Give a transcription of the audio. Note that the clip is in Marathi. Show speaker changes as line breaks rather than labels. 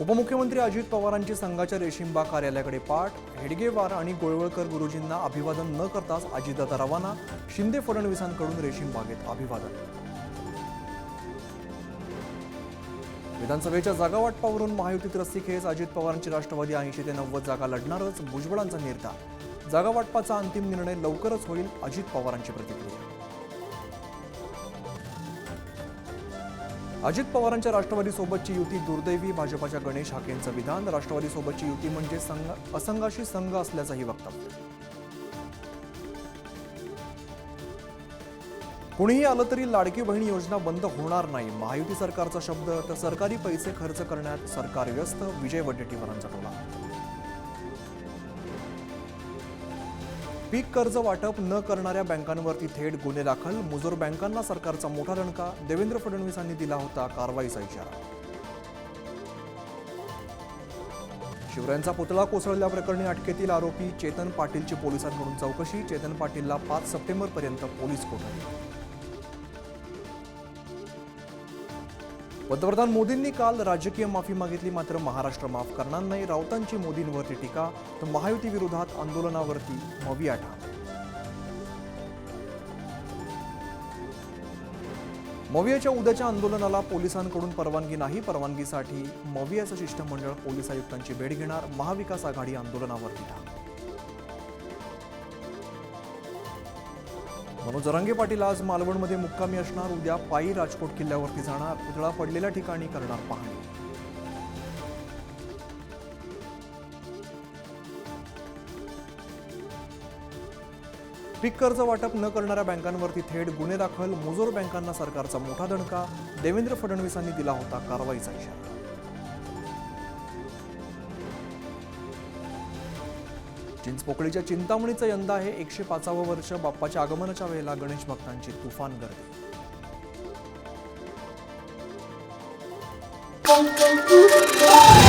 उपमुख्यमंत्री अजित पवारांची संघाच्या रेशीमबाग कार्यालयाकडे पाठ हेडगेवार आणि गोळवळकर गुरुजींना अभिवादन न करताच अजितदादा रवाना शिंदे फडणवीसांकडून रेशीमबागेत अभिवादन. विधानसभेच्या जागा वाटपावरून महायुतीत रस्सीखेच अजित पवारांची राष्ट्रवादी ऐंशी ते नव्वद जागा लढणारच भुजबळांचा निर्धार. जागा वाटपाचा अंतिम निर्णय लवकरच होईल अजित पवारांची प्रतिक्रिया. अजित पवारांच्या राष्ट्रवादीसोबतची युती दुर्दैवी. भाजपाच्या गणेश हाकेंचं विधान. राष्ट्रवादीसोबतची युती म्हणजे संघ असंघाशी संघ असल्याचंही वक्तव्य. कुणीही आलं तरी लाडकी बहीण योजना बंद होणार नाही. महायुती सरकारचा शब्द तर सरकारी पैसे खर्च करण्यात सरकार व्यस्त. विजय वडेट्टीवारांचा टोला. पीक कर्ज वाटप न करणाऱ्या बँकांवरती थेट गुन्हे दाखल. मुजोर बँकांना सरकारचा मोठा दणका. देवेंद्र फडणवीसांनी दिला होता कारवाईचा इशारा. शिवरायांचा पुतळा कोसळल्याप्रकरणी अटकेतील आरोपी चेतन पाटीलची पोलिसांकडून चौकशी. चेतन पाटीलला पाच सप्टेंबरपर्यंत पोलीस कोठडी. पंतप्रधान मोदींनी काल राजकीय माफी मागितली मात्र महाराष्ट्र माफ करणार नाही. राऊतांची मोदींवरती टीका तर महायुती विरोधात आंदोलनावरती मविया ठाम मवियाच्या उद्याच्या आंदोलनाला पोलिसांकडून परवानगी नाही. परवानगीसाठी मवियाचं शिष्टमंडळ पोलीस आयुक्तांची भेट घेणार. महाविकास आघाडी आंदोलनावरती ठाम. मनोज रंगे पाटील आज मालवणमध्ये मुक्कामी असणार. उद्या पायी राजकोट किल्ल्यावरती जाणार. पुतळा पडलेल्या ठिकाणी करणार पाहणी. पीक कर्ज वाटप न करणाऱ्या बँकांवरती थेट गुन्हे दाखल. मुजोर बँकांना सरकारचा मोठा दणका. देवेंद्र फडणवीसांनी दिला होता कारवाईचा इशारा. चिंचपोकळीच्या चिंतामणीचं यंदा हे एकशे पाचावं वर्ष बाप्पाच्या आगमनाच्या वेळेला गणेश भक्तांची तुफान गर्दी
Thank you.